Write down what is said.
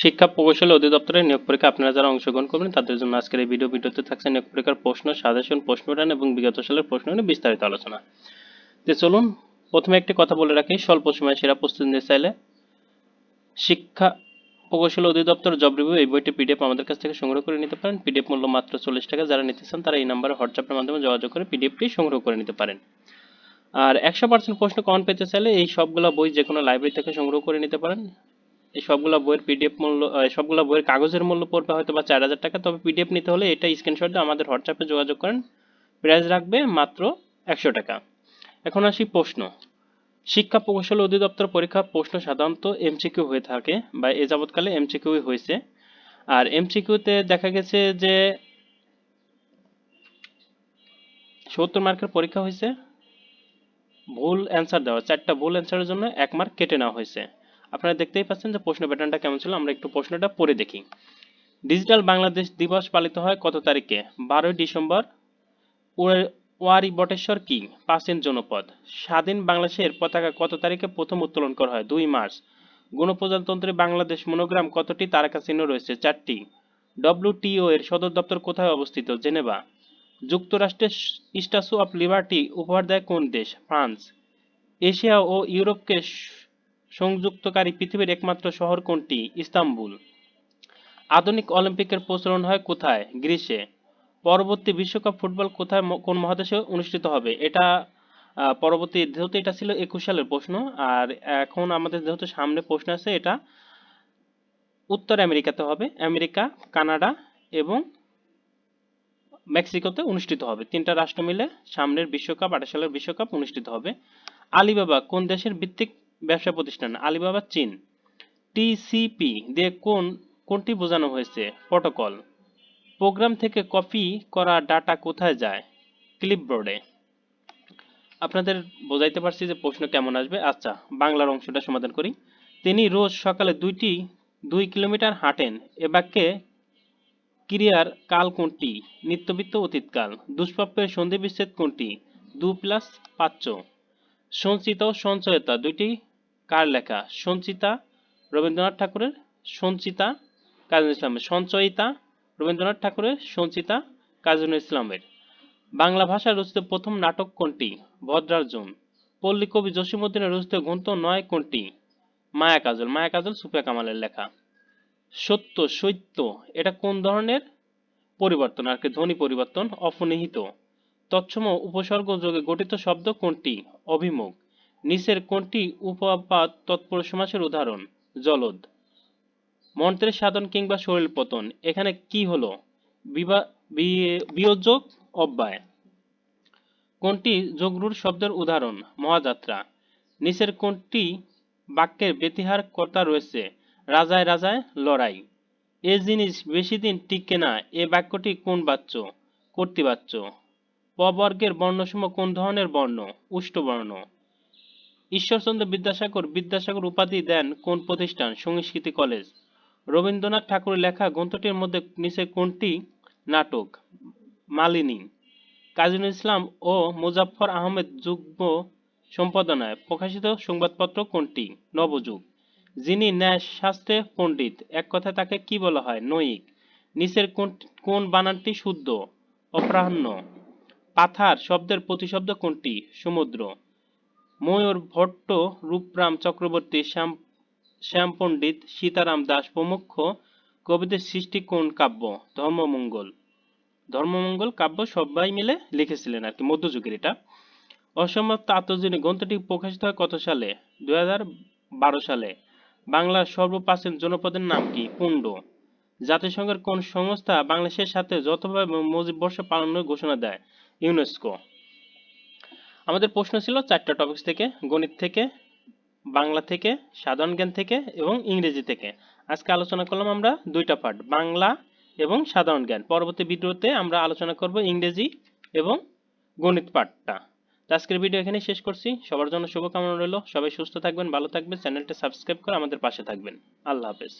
শিক্ষা প্রকৌশল অধিদপ্তরের নিয়োগ পরীক্ষা আপনারা যারা অংশগ্রহণ করবেন, তাদের জন্য আজকের এই ভিডিও ভিডিওতে থাকছে নিয়োগ পরীক্ষার প্রশ্ন সাজেশন প্রশ্ন টান এবং বিগত সালের প্রশ্ন নিয়ে বিস্তারিত আলোচনা। তো চলুন, প্রথমে একটি কথা বলে রাখি, স্বল্প সময়ে সেরা প্রস্তুতি নিতে চাইলে শিক্ষা প্রকৌশল অধিদপ্তর জব রিভিউ এই বইটি পিডিএফ আমাদের কাছ থেকে সংগ্রহ করে নিতে পারেন। পিডিএফ মূল্য মাত্র চল্লিশ টাকা, যারা নিতে চান তারা এই নাম্বারে হোয়াটসঅ্যাপের মাধ্যমে যোগাযোগ করে পিডিএফটি সংগ্রহ করে নিতে পারেন। আর একশো পার্সেন্ট প্রশ্ন কমন পেতে চাইলে এই সবগুলো বই যে কোনো লাইব্রেরি থেকে সংগ্রহ করে নিতে পারেন। এই সবগুলো বইয়ের পিডিএফ মূল্য সবগুলো বইয়ের কাগজের মূল্য পড়বে হয়তো বা চার হাজার টাকা, তবে পিডিএফ নিতে হলে এটা স্ক্রিনশট দিয়ে আমাদের হোয়াটসঅ্যাপে যোগাযোগ করেন। প্রাইস রাখবে মাত্র একশো টাকা। এখন আসি প্রশ্ন। শিক্ষা প্রকৌশল অধিদপ্তর পরীক্ষা প্রশ্ন সাধারণত এমসিকিউ হয়ে থাকে বা এ যাবৎকালে এমসিকিউ হয়েছে। আর এমসিকিউতে দেখা গেছে যে সত্তর মার্কের পরীক্ষা হয়েছে। ভুল অ্যান্সার দেওয়া, চারটা ভুল অ্যান্সারের জন্য এক মার্ক কেটে নেওয়া হয়েছে। আপনারা দেখতেই পাচ্ছেন যে প্রশ্ন প্যাটার্নটা কেমন ছিল, আমরা একটু প্রশ্নটা পড়ে দেখি। ডিজিটাল বাংলাদেশ দিবস পালিত হয় কত তারিখে? বারোই ডিসেম্বর, ওয়ারি বটেশ্বর কি? প্রাচীন জনপদ। স্বাধীন বাংলাদেশের পতাকা কত তারিখে প্রথম উত্তোলন করা হয়? দুই মার্চ। গণপ্রজাতন্ত্রী বাংলাদেশ মনোগ্রাম কতটি? তারকা চিহ্ন রয়েছে চারটি। ডব্লিউটিও এর সদর দপ্তর কোথায় অবস্থিত? জেনেভা। যুক্তরাষ্ট্রের স্ট্যাচু অফ লিবার্টি উপহার দেয় কোন দেশ? ফ্রান্স। এশিয়া ও ইউরোপকে সংযুক্তকারী পৃথিবীর একমাত্র শহর কোনটি? ইস্তাম্বুল। আধুনিক অলিম্পিকের প্রচলন হয় কোথায়? গ্রীসে। পরবর্তী বিশ্বকাপ ফুটবল কোথায় কোন মহাদেশে অনুষ্ঠিত হবে? এটা পরবর্তী, যেহেতু এটা ছিল একুশ সালের প্রশ্ন, আর এখন আমাদের যেহেতু সামনে প্রশ্ন আছে, এটা উত্তর আমেরিকাতে হবে, আমেরিকা, কানাডা এবং মেক্সিকোতে অনুষ্ঠিত হবে। তিনটা রাষ্ট্র মিলে সামনের বিশ্বকাপ, আঠাশ সালের বিশ্বকাপ অনুষ্ঠিত হবে। আলিবাবা কোন দেশের ভিত্তিক ব্যবসা প্রতিষ্ঠান, আলিবাবা চীন। টিসিপি দিয়ে কোন, কোনটি বোঝানো হয়েছে? প্রোটোকল। প্রোগ্রাম থেকে কপি করা ডাটা কোথায় যায়? ক্লিপবোর্ডে। আপনাদের বোঝাইতে পারছি যে প্রশ্ন কেমন আসবে। আচ্ছা বাংলার অংশটা সমাধান করি। তিনি রোজ সকালে দুইটি, দুই কিলোমিটার হাঁটেন। এ বাক্যে ক্রিয়ার কাল কোনটি? নিত্যবিত্ত অতীতকাল দুষ্প্রাপ্যের সন্ধি বিচ্ছেদ কোনটি? দু প্লাস পাঁচ সঞ্চিত সঞ্চয়তা দুইটি কার লেখা? সঞ্চিতা রবীন্দ্রনাথ ঠাকুরের সঞ্চিতা কাজী ইসলামের সঞ্চয়িতা রবীন্দ্রনাথ ঠাকুরের সঞ্চিতা কাজী ইসলামের। বাংলা ভাষায় রচিত প্রথম নাটক কোনটি? ভদ্রার্জুন পল্লী কবি জসীমউদ্দিনের রচিত গ্রন্থ নয় কোনটি? মায়া কাজল। মায়া কাজল সুফিয়া কামালের লেখা। সত্য সত্য, এটা কোন ধরনের? পরিবর্তন, আর কি ধ্বনি পরিবর্তন, অপনিহিত। তৎসম উপসর্গ যোগে গঠিত শব্দ কোনটি? অভিমুখ। নিচের কোনটি উপপাদ তৎপর সমাসের উদাহরণ, জলদ। মন্ত্রের সাধন কিংবা শরীর পতন, এখানে কি হলো? বিয়োজক অব্যয়। কোনটি যোগরূঢ় শব্দের উদাহরণ, মহাযাত্রা। নিচের কোনটি বাক্যের ব্যতিহার কর্তা রয়েছে, রাজায় রাজায় লড়াই। এ জিনিস বেশি দিন টিকে না, এ বাক্যটি কোন বাচ্য? কর্তৃবাচ্য। পবর্গের বর্ণসমূহ কোন ধরনের বর্ণ? উষ্টবর্ণ ঈশ্বরচন্দ্র বিদ্যাসাগর বিদ্যাসাগর উপাধি দেন কোন প্রতিষ্ঠান? সংস্কৃতি কলেজ। রবীন্দ্রনাথ ঠাকুরের লেখা গ্রন্থটির মধ্যে নিচে কোনটি? নাটক। মালিনী। কাজী ইসলাম ও মুজাফফর আহমেদ যুগ্ম সম্পাদনায় প্রকাশিত সংবাদপত্র কোনটি? নবযুগ। যিনি ন্যায় শাস্ত্রে পণ্ডিত, এক কথায় তাকে কি বলা হয়? নৈক। নিচের কোন কোন বানানটি শুদ্ধ? অপরাহ্ন। পাথার শব্দের প্রতিশব্দ কোনটি? সমুদ্র। ময়ূর ভট্ট, রূপরাম চক্রবর্তী, শ্যাম শ্যাম পণ্ডিত সীতারাম দাস প্রমুখ কবিদের সৃষ্টি কোন কাব্য? ধর্মমঙ্গল। ধর্মমঙ্গল কাব্য সবাই মিলে লিখেছিলেন আর কি, মধ্যযুগের এটা। অসমাপ্ত আত্মজীবনী গ্রন্থটি প্রকাশিত হয় কত সালে? দুই হাজার বারো সালে। বাংলার সর্বপ্রাচীন জনপদের নাম কি? পুণ্ড। জাতিসংঘের কোন সংস্থা বাংলাদেশের সাথে যৌথভাবে মুজিব বর্ষ পালনের ঘোষণা দেয়? ইউনেস্কো। আমাদের প্রশ্ন ছিল চারটা টপিকস থেকে, গণিত থেকে, বাংলা থেকে, সাধারণ জ্ঞান থেকে এবং ইংরেজি থেকে। আজকে আলোচনা করলাম আমরা দুইটা পার্ট বাংলা এবং সাধারণ জ্ঞান। পরবর্তী ভিডিওতে আমরা আলোচনা করব ইংরেজি এবং গণিত পার্টটা তো আজকের ভিডিও এখানেই শেষ করছি। সবার জন্য শুভকামনা রইল। সবাই সুস্থ থাকবেন, ভালো থাকবেন। চ্যানেলটা সাবস্ক্রাইব করে আমাদের পাশে থাকবেন। আল্লাহ হাফেজ।